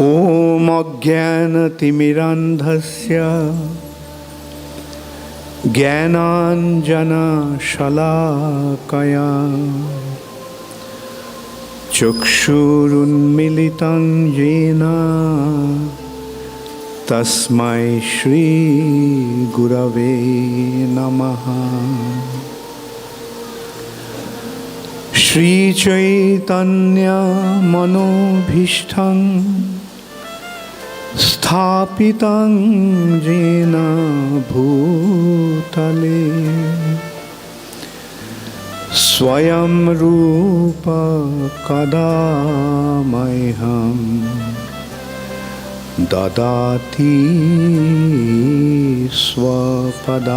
ॐ अज्ञानतिमिरान्धस्य ज्ञानाञ्जनशलाकया चक्षुरुन्मिलितं येन तस्मै श्रीगुरवे नमः श्रीचैतन्यमनोभीष्टं स्थापितं येन भूतले स्वयं रूप कदा मह्यं ददाति स्वपदान्तिकम्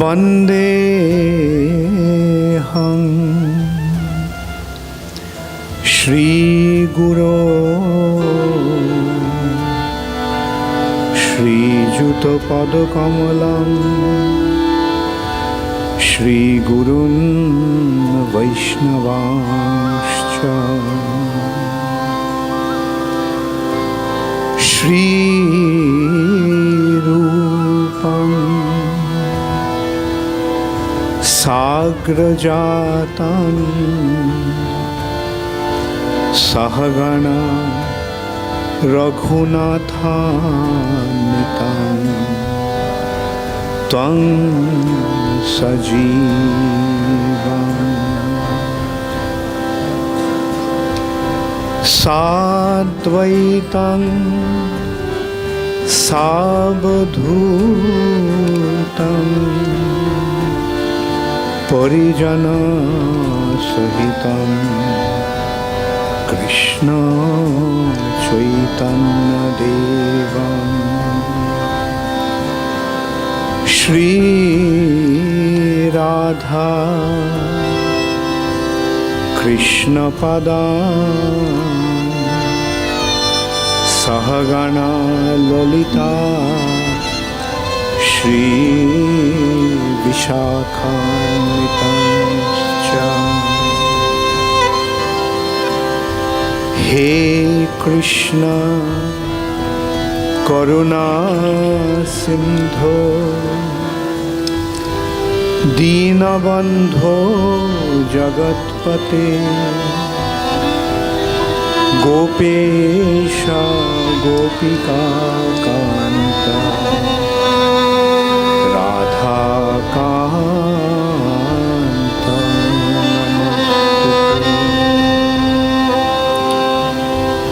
वन्देऽहं श्रीगुरो श्रीयुतपदकमलं श्रीगुरुन् वैष्णवांश्च সাহগণা রঘুনাথানিতাং ত্বং সজীবং সাদ্বৈতং সাবধূতং পরিজন সহিতম কৃষ্ণ চৈতন্য দেব শ্রী রাধা কৃষ্ণপদা সহগণা ললিতা শ্রী বিশাখান্বিতা হে কৃষ্ণ করুণা সিন্ধ দীনবন্ধ জগৎপতে গোপেশ গোপিকা কান্তা।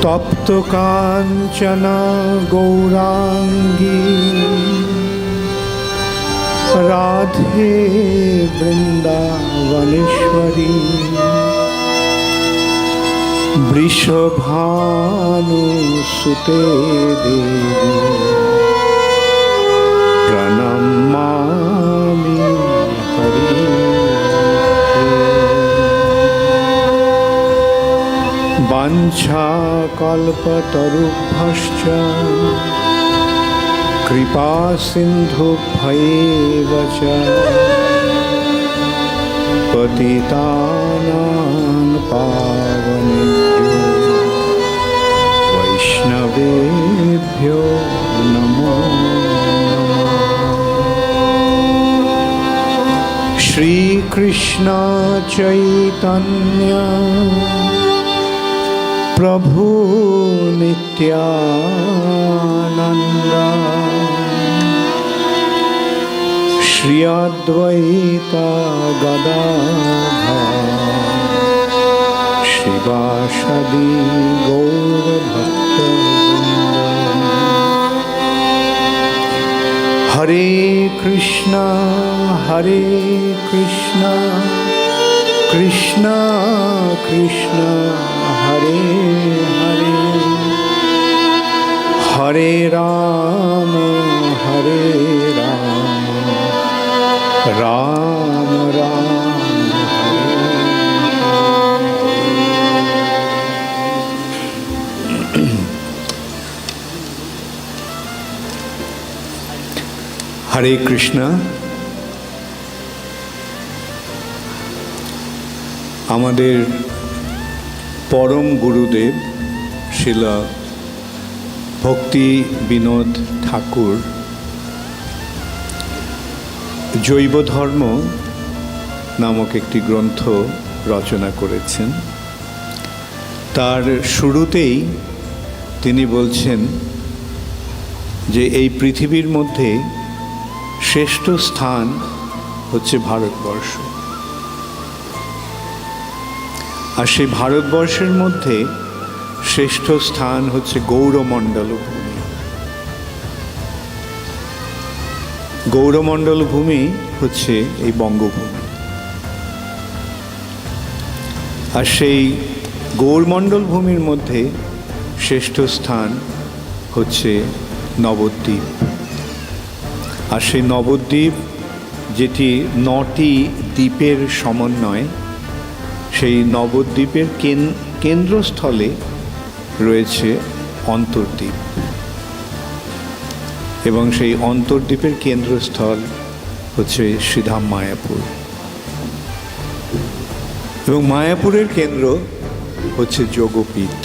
তপ্ত কাঞ্চনা গৌরাঙ্গী। রাধে বৃন্দাবনেশ্বরী। বৃষভানুসুতে দেবী। कृपासिन्धुभ्यैव च पतितानां पावनेभ्यो वैष्णवेभ्यो नमो नमः श्रीकृष्ण चैतन्य प्रभु नित्यानन्द श्री अद्वैता गदाधर शिवाशदि गौरभक्तवृन्द हरे कृष्ण हरे कृष्ण कृष्ण कृष्ण हरे हरे हरे राम हरे राम রাম রাম হরে কৃষ্ণ আমাদের পরম গুরুদেব শিলা ভক্তি বিনোদ ঠাকুর। জৈব ধর্ম নামক একটি গ্রন্থ রচনা করেছেন। তার শুরুতেই তিনি বলছেন যে এই পৃথিবীর মধ্যে শ্রেষ্ঠ স্থান হচ্ছে ভারতবর্ষ। আর সেই ভারতবর্ষের মধ্যে শ্রেষ্ঠ স্থান হচ্ছে গৌরমণ্ডল গৌরমণ্ডল ভূমি হচ্ছে এই বঙ্গভূমি। আর সেই গৌরমণ্ডল ভূমির মধ্যে শ্রেষ্ঠ স্থান হচ্ছে নবদ্বীপ। আর সেই নবদ্বীপ, যেটি নটি দ্বীপের সমন্বয়, সেই নবদ্বীপের কেন- কেন্দ্রস্থলে রয়েছে অন্তর্দ্বীপ। এবং সেই অন্তর্দ্বীপের কেন্দ্রস্থল হচ্ছে শ্রীধাম মায়াপুর। এবং মায়াপুরের কেন্দ্র হচ্ছে যোগপীঠ,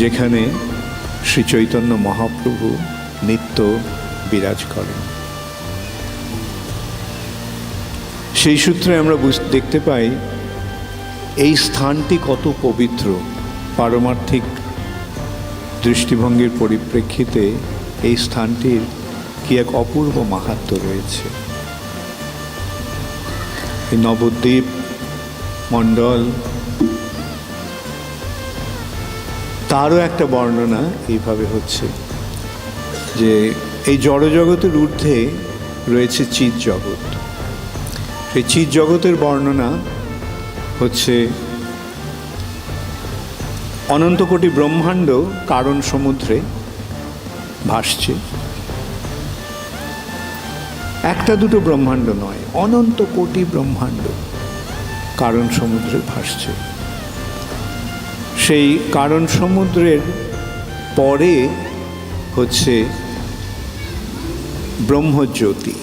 যেখানে শ্রী চৈতন্য মহাপ্রভু নিত্য বিরাজ করেন। সেই সূত্রে আমরা দেখতে পাই, এই স্থানটি কত পবিত্র, পারমার্থিক দৃষ্টিভঙ্গির পরিপ্রেক্ষিতে এই স্থানটির কি এক অপূর্ব মাহাত্ম রয়েছে? এই নবদ্বীপ, মণ্ডল, তারও একটা বর্ণনা এইভাবে হচ্ছে যে এই জড়জগতের ঊর্ধ্বে রয়েছে চিৎ জগৎ। সেই চিৎ জগতের বর্ণনা হচ্ছে অনন্ত কোটি ব্রহ্মাণ্ড কারণ সমুদ্রে ভাসছে। একটা দুটো ব্রহ্মাণ্ড নয়, অনন্ত কোটি ব্রহ্মাণ্ড কারণ সমুদ্রে ভাসছে। সেই কারণ সমুদ্রের পরে হচ্ছে ব্রহ্মজ্যোতি।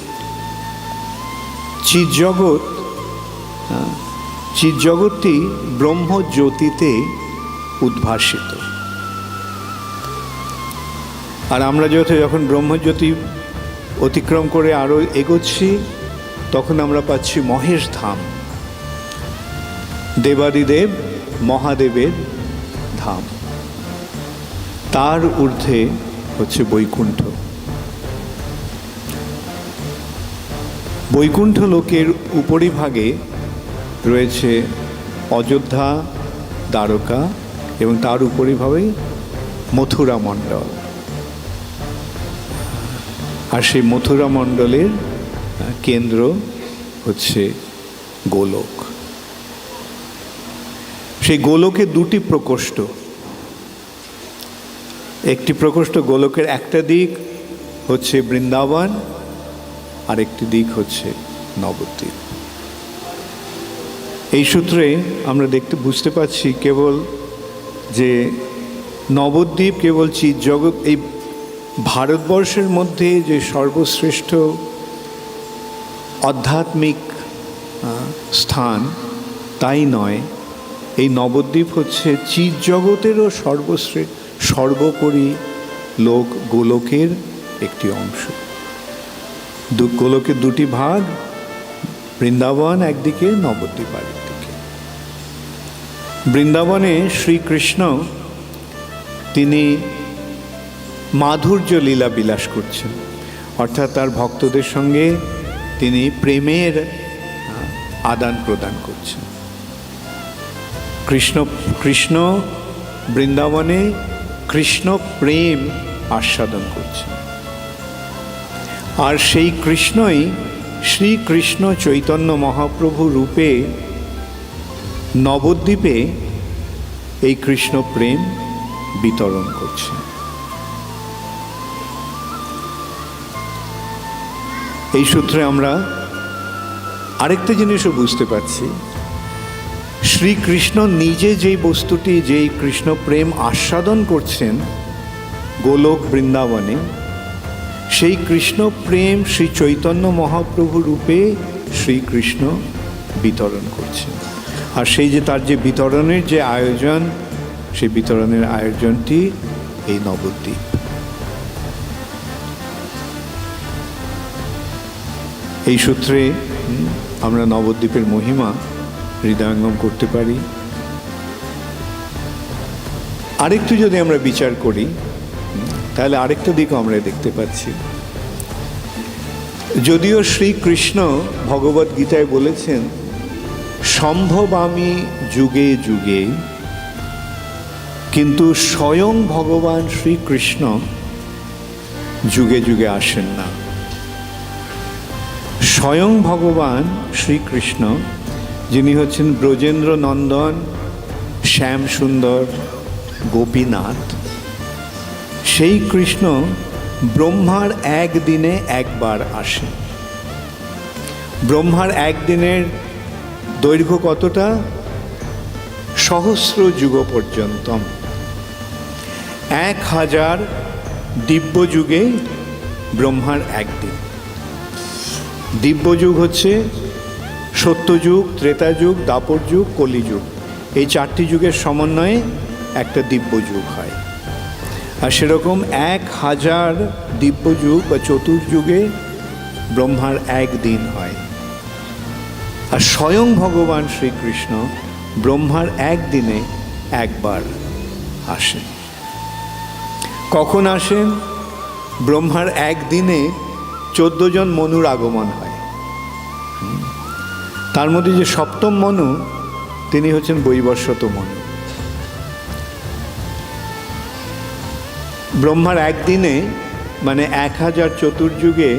চিৎজগৎ চিৎজগৎটি ব্রহ্মজ্যোতিতে উদ্ভাসিত। আর আমরা যত যখন ব্রহ্মজ্যোতি অতিক্রম করে আরও এগোচ্ছি, তখন আমরা পাচ্ছি মহেশ ধাম। দেবাদিদেব, মহাদেবের ধাম। তার ঊর্ধ্বে হচ্ছে বৈকুণ্ঠ। বৈকুণ্ঠ লোকের উপরিভাগে রয়েছে অযোধ্যা, দ্বারকা এবং তার উপরিভাবে মথুরা মণ্ডল। আর সেই মথুরা মণ্ডলের কেন্দ্র হচ্ছে গোলক। সেই গোলকে দুটি প্রকোষ্ঠ। একটি প্রকোষ্ঠ গোলকের একটা দিক হচ্ছে বৃন্দাবন, আর একটি দিক হচ্ছে নবদ্বীপ। এই সূত্রে আমরা দেখতে, বুঝতে পারছি কেবল যে নবদ্বীপ কেবল চিৎ জগৎ, এই ভারতবর্ষের মধ্যে যে সর্বশ্রেষ্ঠ আধ্যাত্মিক স্থান, তাই নয়। এই নবদ্বীপ হচ্ছে চিৎ জগতেরও সর্বশ্রে, সর্বোপরি লোক গোলকের একটি অংশ। দু, গোলকের দুটি ভাগ, বৃন্দাবন একদিকে, নবদ্বীপ আরেকদিকে। বৃন্দাবনে শ্রীকৃষ্ণ, তিনি মাধুর্য লীলা বিলাস করছেন। অর্থাৎ তার ভক্তদের সঙ্গে তিনি প্রেমের আদান প্রদান করছেন। কৃষ্ণ কৃষ্ণ বৃন্দাবনে কৃষ্ণ প্রেম আস্বাদন করছেন। আর সেই কৃষ্ণই শ্রীকৃষ্ণ চৈতন্য মহাপ্রভু রূপে নবদ্বীপে এই কৃষ্ণ প্রেম বিতরণ করছে এই সূত্রে আমরা আরেকটা জিনিসও বুঝতে পারছি। শ্রীকৃষ্ণ নিজে যেই বস্তুটি, যেই কৃষ্ণ প্রেম আস্বাদন করছেন গোলক বৃন্দাবনে, সেই কৃষ্ণ প্রেম শ্রী চৈতন্য মহাপ্রভু রূপে শ্রীকৃষ্ণ বিতরণ করছেন। আর সেই যে তার যে বিতরণের যে আয়োজন, সেই বিতরণের আয়োজনটি এই নবদ্বীপ। এই সূত্রে আমরা নবদ্বীপের মহিমা হৃদয়ঙ্গম করতে পারি। আরেকটু যদি আমরা বিচার করি, তাহলে আরেকটা দিকও আমরা দেখতে পাচ্ছি। যদিও শ্রীকৃষ্ণ ভগবত গীতায় বলেছেন, সম্ভব আমি যুগে যুগে, কিন্তু স্বয়ং ভগবান শ্রীকৃষ্ণ যুগে যুগে আসেন না। স্বয়ং ভগবান শ্রীকৃষ্ণ, যিনি হচ্ছেন ব্রজেন্দ্র নন্দন শ্যাম সুন্দর গোপীনাথ। সেই কৃষ্ণ ব্রহ্মার একদিনে একবার আসে। ব্রহ্মার একদিনের দৈর্ঘ্য কতটা? সহস্র যুগ পর্যন্তম। এক হাজার দিব্য যুগে ব্রহ্মার একদিন। দিব্যযুগ হচ্ছে সত্যযুগ, ত্রেতাযুগ দাপর যুগ কলিযুগ। এই চারটি যুগের সমন্বয়ে একটা দিব্যযুগ হয়। আর সেরকম এক হাজার দিব্যযুগ বা চতুর্যুগে ব্রহ্মার একদিন হয়। আর স্বয়ং ভগবান শ্রীকৃষ্ণ ব্রহ্মার একদিনে একবার আসেন। কখন আসেন? ব্রহ্মার একদিনে চোদ্দ জন মনুর আগমন হয়। তার মধ্যে যে সপ্তম মনু, তিনি হচ্ছেন বৈবস্বত মনু। ব্রহ্মার একদিনে মানে এক হাজার চতুর্যুগে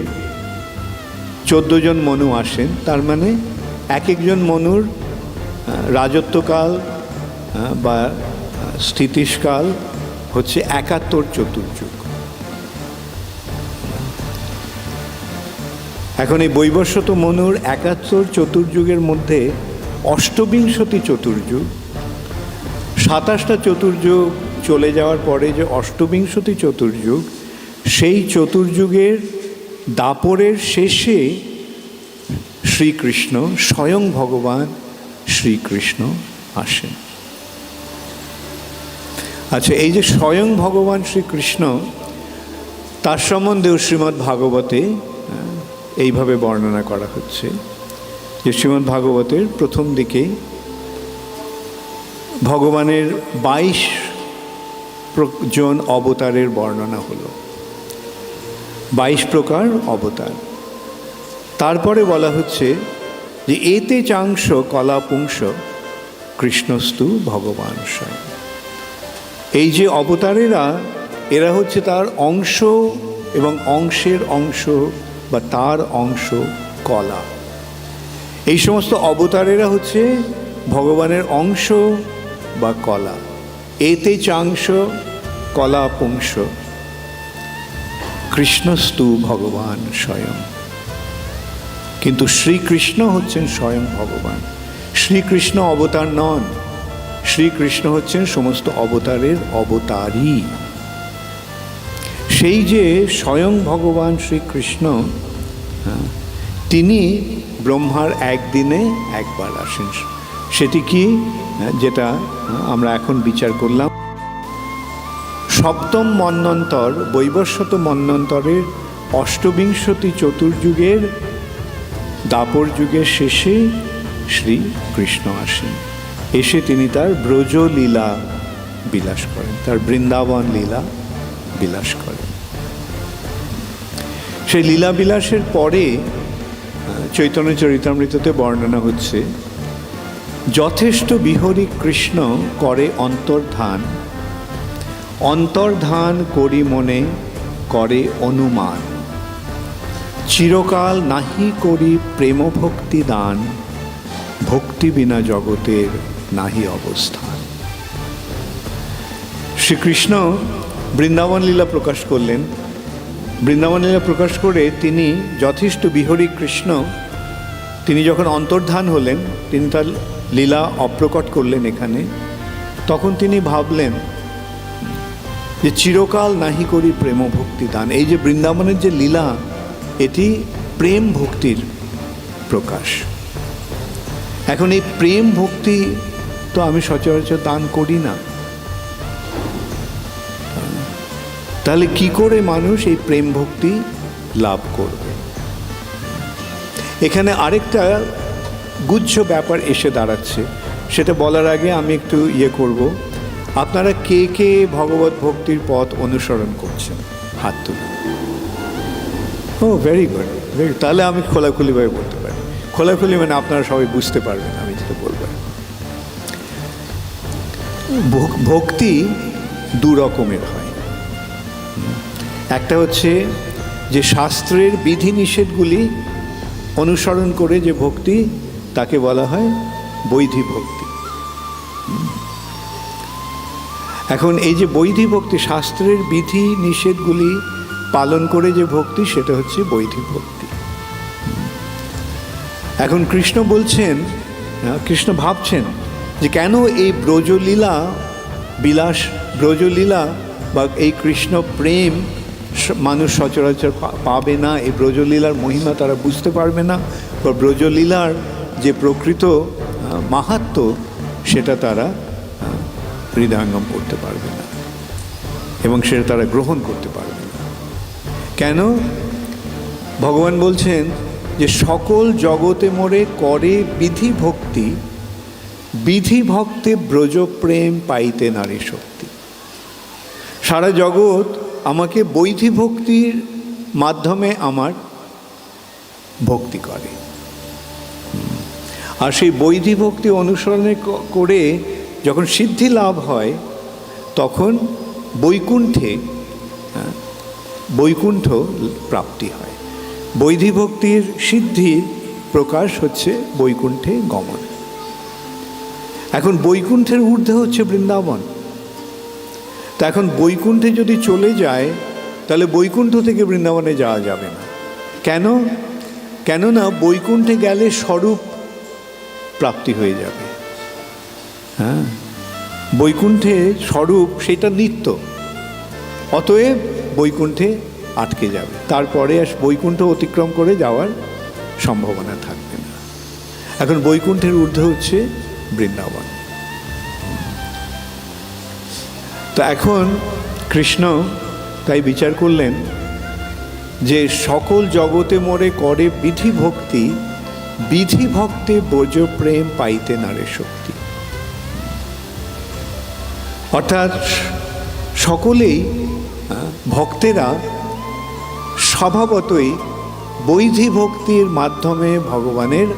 চোদ্দ জন মনু আসেন। তার মানে এক একজন মনুর রাজত্বকাল বা স্থিতিশকাল হচ্ছে একাত্তর চতুর্যুগ। এখন এই বৈবস্বত মনুর একাত্তর চতুর্যুগের মধ্যে অষ্টবিংশতি চতুর্যুগ, সাতাশটা চতুর্যুগ চলে যাওয়ার পরে যে অষ্টবিংশতি চতুর্যুগ, সেই চতুর্যুগের দাপরের শেষে শ্রীকৃষ্ণ, স্বয়ং ভগবান শ্রীকৃষ্ণ আসেন। আচ্ছা এই যে স্বয়ং ভগবান শ্রীকৃষ্ণ, তার সম্বন্ধেও শ্রীমদ্ ভাগবতে এইভাবে বর্ণনা করা হচ্ছে যে শ্রীমদ্ ভাগবতের প্রথম দিকেই ভগবানের বাইশ জন অবতারের বর্ণনা হলো। বাইশ প্রকার অবতার। তারপরে বলা হচ্ছে যে এতে চাংশ কলা পুংস কৃষ্ণস্তু ভগবান এই যে অবতারেরা, এরা হচ্ছে তার অংশ এবং অংশের অংশ বা তার অংশ কলা। এই সমস্ত অবতারেরা হচ্ছে ভগবানের অংশ বা কলা। এতে চাংশ কলা পুংস। কৃষ্ণস্তু ভগবান স্বয়ং। কিন্তু শ্রীকৃষ্ণ হচ্ছেন স্বয়ং ভগবান। শ্রীকৃষ্ণ অবতার নন। শ্রীকৃষ্ণ হচ্ছেন সমস্ত অবতারের অবতারই। সেই যে স্বয়ং ভগবান শ্রীকৃষ্ণ হ্যাঁ, তিনি ব্রহ্মার একদিনে একবার আসেন। সেটি কি? হ্যাঁ, যেটা হ্যাঁ, আমরা এখন বিচার করলাম। সপ্তম মন্বন্তর বৈবস্বত মন্বন্তরের অষ্টবিংশতি চতুর্যুগের দাপর যুগের শেষে শ্রী কৃষ্ণ আসেন। এসে তিনি তার ব্রজ লীলা বিলাস করেন তার বৃন্দাবন লীলা বিলাস করেন। সেই লীলা বিলাসের পরে চৈতন্য চরিতামৃততে বর্ণনা হচ্ছে, যথেষ্ট বিহরী কৃষ্ণ করে অন্তর্ধান অন্তর্ধান করি মনে করে অনুমান, চিরকাল নাহি করি প্রেম ভক্তি দান, ভক্তি বিনা জগতের নাহি অবস্থান। শ্রীকৃষ্ণ বৃন্দাবন লীলা প্রকাশ করলেন। বৃন্দাবন প্রকাশ করে তিনি যথেষ্ট বিহরী কৃষ্ণ। তিনি যখন অন্তর্ধান হলেন, তিনি তার লীলা অপ্রকট করলেন এখানে। তখন তিনি ভাবলেন যে চিরকাল নাহি করি প্রেম ভক্তি দান। এই যে বৃন্দাবনের যে লীলা, এটি প্রেম ভক্তির প্রকাশ। এখন এই প্রেম ভক্তি তো আমি সচরাচর দান করি না। তাহলে কি করে মানুষ এই প্রেম ভক্তি লাভ করবে? এখানে আরেকটা গুচ্ছ ব্যাপার এসে দাঁড়াচ্ছে। সেটা বলার আগে আমি একটু ইয়ে করব। আপনারা কে কে ভগবত ভক্তির পথ অনুসরণ করছেন? হাত তুলে ও ভেরি গুড ভেরি তাহলে আমি খোলাখুলিভাবে বলতে পারি। খোলাখুলি মানে আপনারা সবাই বুঝতে পারবেন আমি যেটা বলব। ভক্তি দু রকমের হয়। একটা হচ্ছে যে শাস্ত্রের বিধিনিষেধগুলি অনুসরণ করে যে ভক্তি, তাকে বলা হয় বৈধি ভক্তি। এখন এই যে বৈধি ভক্তি, শাস্ত্রের বিধি নিষেধগুলি পালন করে যে ভক্তি, সেটা হচ্ছে বৈধি ভক্তি। এখন কৃষ্ণ বলছেন কৃষ্ণ ভাবছেন যে কেন এই ব্রজলীলা বিলাস, ব্রজলীলা বা এই কৃষ্ণ প্রেম মানুষ সচরাচর পাবে না এই ব্রজলীলার মহিমা তারা বুঝতে পারবে না। বা ব্রজলীলার যে প্রকৃত আহ, মাহাত্ম্য সেটা তারা হৃদয়ঙ্গম করতে পারবে না। এবং সেটা তারা গ্রহণ করতে পারবে না। কেন? ভগবান বলছেন যে সকল জগতে মোরে করে বিধি ভক্তি বিধি ভক্তে ব্রজপ্রেম পাইতে নারী শক্তি। সারা জগৎ আমাকে বৈধি ভক্তির মাধ্যমে আমার ভক্তি করে। আর সেই বৈধি ভক্তি অনুসরণে করে যখন সিদ্ধি লাভ হয় তখন বৈকুণ্ঠে হ্যাঁ, বৈকুণ্ঠ প্রাপ্তি হয়। বৈধি ভক্তির সিদ্ধির প্রকাশ হচ্ছে বৈকুণ্ঠে গমন। এখন বৈকুণ্ঠের ঊর্ধ্বে হচ্ছে বৃন্দাবন। তা এখন বৈকুণ্ঠে যদি চলে যায়, তাহলে বৈকুণ্ঠ থেকে বৃন্দাবনে যাওয়া যাবে না। কেন? কেননা বৈকুণ্ঠে গেলে স্বরূপ প্রাপ্তি হয়ে যাবে। হ্যাঁ? বৈকুণ্ঠে স্বরূপ সেটা নিত্য। অতএব বৈকুণ্ঠে আটকে যাবে। তারপরে আর বৈকুণ্ঠ অতিক্রম করে যাওয়ার সম্ভাবনা থাকবে না। এখন বৈকুণ্ঠের ঊর্ধ্বে হচ্ছে বৃন্দাবন। তো এখন কৃষ্ণ তাই বিচার করলেন যে সকল জগতে মোরে করে বিধি ভক্তি বিধি ভক্তে ব্রজ প্রেম পাইতে নারে শক্তি। অর্থাৎ সকলেই ভক্তেরা স্বভাবতই বৈধি ভক্তির মাধ্যমে ভগবানের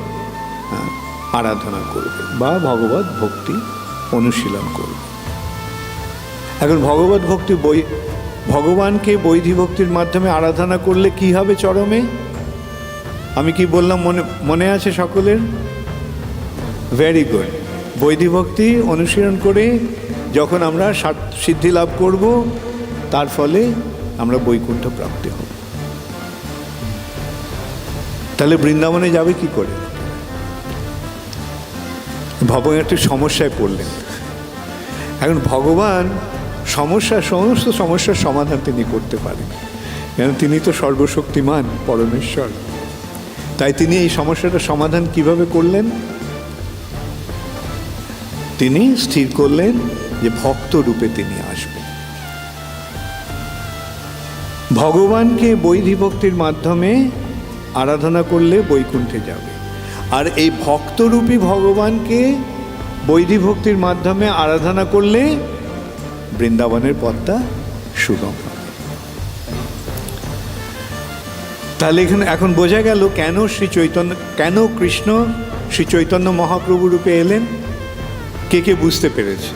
আরাধনা করবে বা ভগবত ভক্তি অনুশীলন করবে। এখন ভগবত ভক্তি বই, ভগবানকে বৈধি ভক্তির মাধ্যমে আরাধনা করলে কি হবে চরমে? আমি কি বললাম মনে মনে আছে সকলের? ভেরি গুড বৈধি ভক্তি অনুশীলন করে যখন আমরা সিদ্ধি লাভ করব, তার ফলে আমরা বৈকুণ্ঠ প্রাপ্তি হব। তাহলে বৃন্দাবনে যাবে কি করে? ভগবান একটি সমস্যায় পড়লেন। এখন ভগবান সমস্যা সমস্ত সমস্যার সমাধান তিনি করতে পারেন। কেন? তিনি তো সর্বশক্তিমান, পরমেশ্বর। তাই তিনি এই সমস্যাটার সমাধান কীভাবে করলেন? তিনি স্থির করলেন যে ভক্ত রূপে তিনি আসবেন। ভগবানকে বৈধি ভক্তির মাধ্যমে আরাধনা করলে বৈকুণ্ঠে যাবে। আর এই ভক্তরূপী ভগবানকে বৈধি ভক্তির মাধ্যমে আরাধনা করলে বৃন্দাবনের পথটা সুগম। তাহলে এখানে এখন বোঝা গেল কেন শ্রী চৈতন্য, কেন কৃষ্ণ শ্রী চৈতন্য মহাপ্রভু রূপে এলেন? কে কে বুঝতে পেরেছে?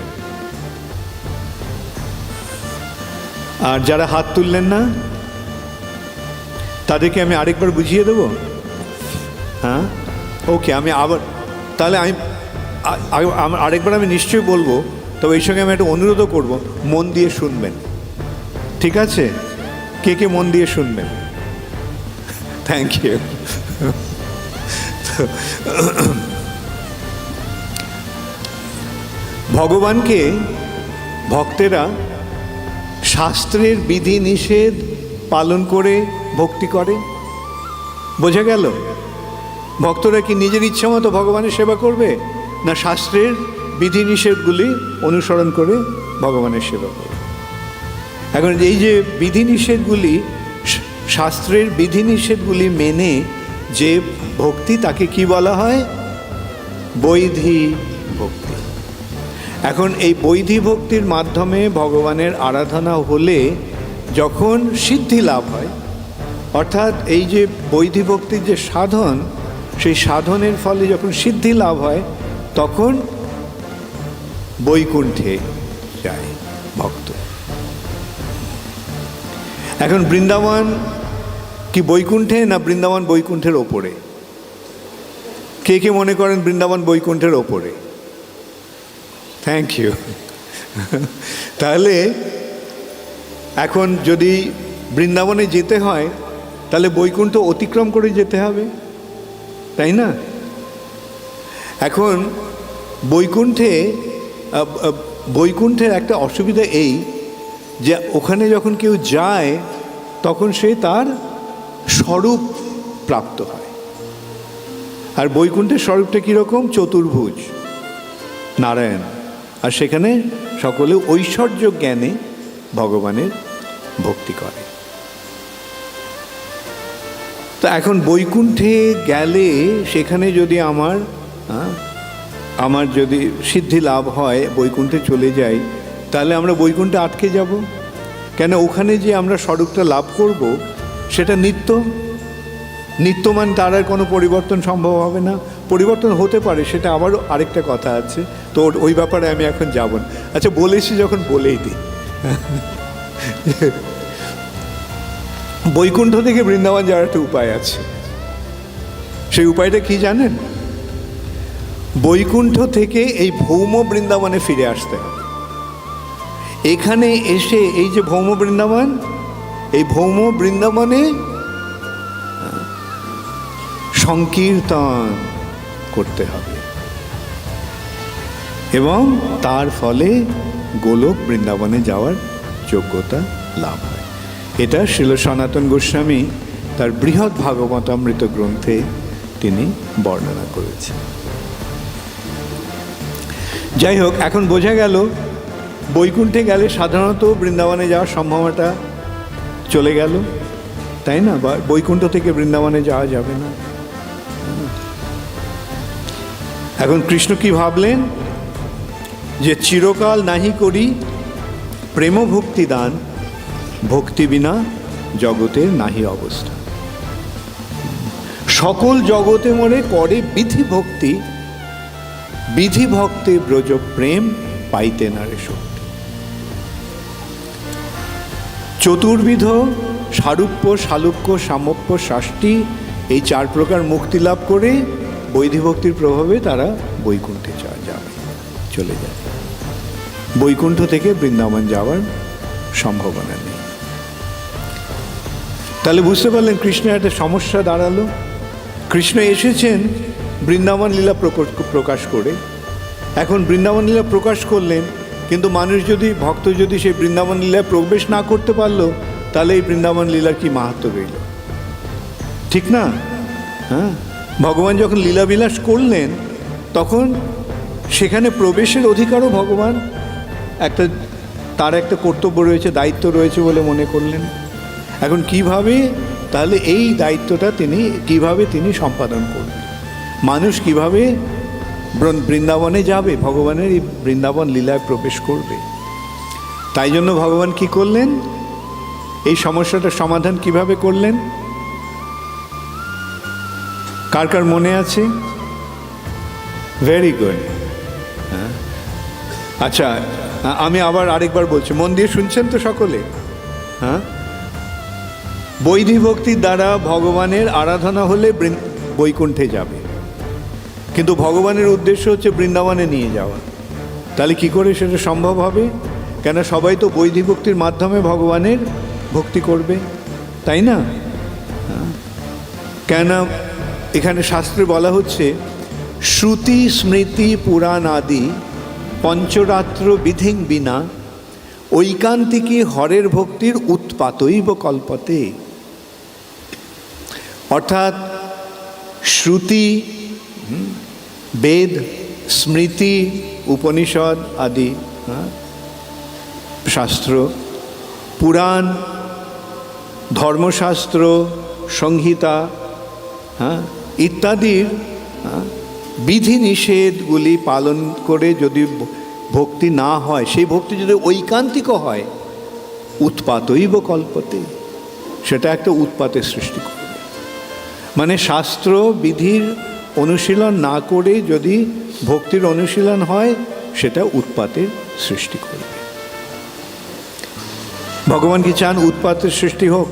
আর যারা হাত তুললেন না, তাদেরকে আমি আরেকবার বুঝিয়ে দেবো? হ্যাঁ? ওকে, আমি আবার, তাহলে আমি আরেকবার আমি নিশ্চয়ই বলব তবে এই সঙ্গে আমি একটা অনুরোধও করব, মন দিয়ে শুনবেন। ঠিক আছে? কে কে মন দিয়ে শুনবেন? থ্যাংক ইউ ভগবানকে ভক্তেরা শাস্ত্রের বিধি নিষেধ পালন করে ভক্তি করে? বোঝা গেল? ভক্তরা কি নিজের ইচ্ছা মতো ভগবানের সেবা করবে? না শাস্ত্রের? বিধি নিষেধগুলি অনুসরণ করে ভগবানের সেবা করবে এখন এই যে বিধিনিষেধগুলি শাস্ত্রের বিধিনিষেধগুলি মেনে যে ভক্তি, তাকে কি বলা হয়? বৈধি ভক্তি। এখন এই বৈধি ভক্তির মাধ্যমে ভগবানের আরাধনা হলে যখন সিদ্ধি লাভ হয়, অর্থাৎ এই যে বৈধি ভক্তির যে সাধন, সেই সাধনের ফলে যখন সিদ্ধি লাভ হয়, তখন বৈকুণ্ঠে যায় ভক্ত। এখন বৃন্দাবন কি বৈকুণ্ঠে না বৃন্দাবন বৈকুণ্ঠের ওপরে? কে কে মনে করেন বৃন্দাবন বৈকুণ্ঠের ওপরে? থ্যাংক ইউ তাহলে এখন যদি বৃন্দাবনে যেতে হয়, তাহলে বৈকুণ্ঠ অতিক্রম করে যেতে হবে, তাই না? এখন বৈকুণ্ঠে বৈকুণ্ঠের একটা অসুবিধা এই যে ওখানে যখন কেউ যায় তখন সে তার স্বরূপ প্রাপ্ত হয়। আর বৈকুণ্ঠের স্বরূপটা কীরকম? চতুর্ভুজ নারায়ণ। আর সেখানে সকলে ঐশ্বর্য জ্ঞানে ভগবানের ভক্তি করে। তো এখন বৈকুণ্ঠে গেলে সেখানে যদি আমার হ্যাঁ, আমার যদি সিদ্ধি লাভ হয়, বৈকুণ্ঠে চলে যাই, তাহলে আমরা বৈকুণ্ঠে আটকে যাব? কেন ওখানে যে আমরা স্বরূপটা লাভ করব, সেটা নিত্য? নিত্যমান তার আর কোনো পরিবর্তন সম্ভব হবে না। পরিবর্তন হতে পারে, সেটা আবারও আরেকটা কথা আছে। তো ওই ব্যাপারে আমি এখন যাব না। আচ্ছা বলেছি যখন বলেই দিই। বৈকুণ্ঠ থেকে বৃন্দাবন যাওয়ার একটা উপায় আছে। সেই উপায়টা কি জানেন? বৈকুণ্ঠ থেকে এই ভৌম বৃন্দাবনে ফিরে আসতে হবে। এখানে এসে এই যে ভৌম বৃন্দাবন, এই ভৌম বৃন্দাবনে সংকীর্তন করতে হবে। এবং তার ফলে গোলক বৃন্দাবনে যাওয়ার যোগ্যতা লাভ হয়। এটা শিল সনাতন গোস্বামী তার বৃহৎ ভাগবতামৃত গ্রন্থে তিনি বর্ণনা করেছেন। যাই হোক এখন বোঝা গেল বৈকুণ্ঠে গেলে সাধারণত বৃন্দাবনে যাওয়ার সম্ভাবনাটা চলে গেল। তাই না? বৈকুণ্ঠ থেকে বৃন্দাবনে যাওয়া যাবে না। এখন কৃষ্ণ কি ভাবলেন? যে চিরকাল নাহি করি প্রেম ভক্তি দান, ভক্তি বিনা জগতের নাহি অবস্থা। সকল জগতে মনে করে বিধি ভক্তি বিধি ভক্তে ব্রজ প্রেম পাইতে নারে শক্তি। চতুর্বিধ সারূপ্য শালুক্য সামপ্য শাষ্টি, এই চার প্রকার মুক্তি লাভ করে বৈধি ভক্তির প্রভাবে তারা বৈকুণ্ঠে যাবে চলে যাবে বৈকুণ্ঠ থেকে বৃন্দাবন যাওয়ার সম্ভাবনা নেই। তাহলে বুঝতে পারলেন কৃষ্ণের একটা সমস্যা দাঁড়াল। কৃষ্ণ এসেছেন বৃন্দাবন লীলা প্রকাশ করে। এখন বৃন্দাবন লীলা প্রকাশ করলেন, কিন্তু মানুষ যদি, ভক্ত যদি সেই বৃন্দাবন লীলায় প্রবেশ না করতে পারল, তাহলে এই বৃন্দাবন লীলার কি মাহাত্ম রইল? ঠিক না? হ্যাঁ? ভগবান যখন লীলাবিলাস করলেন, তখন সেখানে প্রবেশের অধিকারও ভগবান। একটা, তার একটা কর্তব্য রয়েছে, দায়িত্ব রয়েছে বলে মনে করলেন। এখন কীভাবে? তাহলে এই দায়িত্বটা তিনি, কীভাবে তিনি সম্পাদন করবেন মানুষ কীভাবে বৃন্দাবনে যাবে? ভগবানের এই বৃন্দাবন লীলায় প্রবেশ করবে। তাই জন্য ভগবান কি করলেন? এই সমস্যাটার সমাধান কীভাবে করলেন? কার কার মনে আছে? ভেরি গুড আচ্ছা আ- আমি আবার আরেকবার বলছি, মন দিয়ে শুনছেন তো সকলে? হ্যাঁ? বৈধি ভক্তির দ্বারা ভগবানের আরাধনা হলে বৈকুণ্ঠে যাবে। কিন্তু ভগবানের উদ্দেশ্য হচ্ছে বৃন্দাবনে নিয়ে যাওয়া। তাহলে কি করে সেটা সম্ভব হবে? কেন সবাই তো বৈধি ভক্তির মাধ্যমে ভগবানের ভক্তি করবে, তাই না। কেন এখানে শাস্ত্রে বলা হচ্ছে, শ্রুতি স্মৃতি পুরাণ আদি পঞ্চরাত্র বিধিং বিনা ঐকান্তিকী হরের ভক্তির উৎপাতৈব কল্পতে। অর্থাৎ শ্রুতি বেদ, স্মৃতি, উপনিষদ আদি শাস্ত্র, পুরাণ, ধর্মশাস্ত্র, সংহিতা হ্যাঁ ইত্যাদির বিধিনিষেধগুলি পালন করে যদি ভক্তি না হয়, সেই ভক্তি যদি ঐকান্তিক হয় উৎপাতইব কল্পতে, সেটা একটা উৎপাতের সৃষ্টি করবে। মানে শাস্ত্র বিধির অনুশীলন না করে যদি ভক্তির অনুশীলন হয়, সেটা উৎপাতের সৃষ্টি করবে। ভগবান কি চান উৎপাতের সৃষ্টি হোক?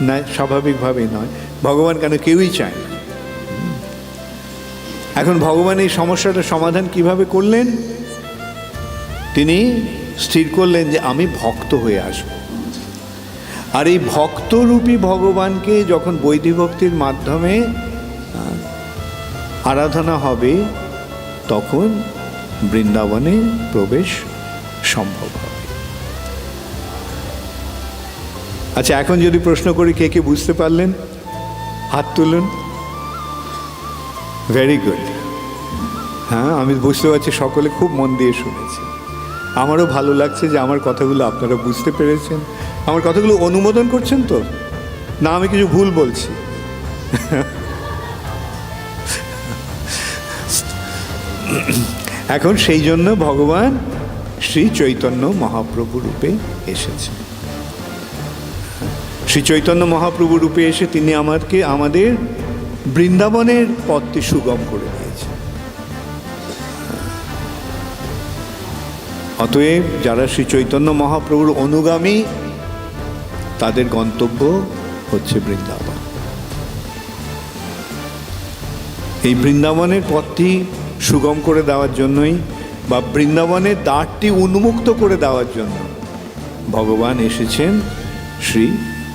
না, স্বাভাবিকভাবেই নয়। ভগবান কেন কেউই চায় না? এখন ভগবান এই সমস্যাটার সমাধান কীভাবে করলেন? তিনি স্থির করলেন যে, আমি ভক্ত হয়ে আসব। আর এই ভক্তরূপী ভগবানকে যখন বৈধি ভক্তির মাধ্যমে আরাধনা হবে, তখন বৃন্দাবনে প্রবেশ সম্ভব হবে। আচ্ছা এখন যদি প্রশ্ন করি, কে কে বুঝতে পারলেন? হাত তুলুন। ভেরি গুড হ্যাঁ আমি বুঝতে পারছি, সকলে খুব মন দিয়ে শুনেছি। আমারও ভালো লাগছে যে আমার কথাগুলো আপনারা বুঝতে পেরেছেন। আমার কথাগুলো অনুমোদন করছেন তো? না, আমি কিছু ভুল বলছি। এখন সেই জন্য ভগবান শ্রী চৈতন্য মহাপ্রভু রূপে এসেছে শ্রী চৈতন্য মহাপ্রভু রূপে এসে তিনি আমাকে আমাদের বৃন্দাবনের পথটি সুগম করে দিয়েছেন। অতএব যারা শ্রী চৈতন্য মহাপ্রভুর অনুগামী, তাদের গন্তব্য হচ্ছে বৃন্দাবন। এই বৃন্দাবনের পথটি সুগম করে দেওয়ার জন্যই বা বৃন্দাবনের দ্বারটি উন্মুক্ত করে দেওয়ার জন্য ভগবান এসেছেন শ্রী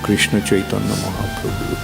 কৃষ্ণ চৈতন্য মহাপ্রভু।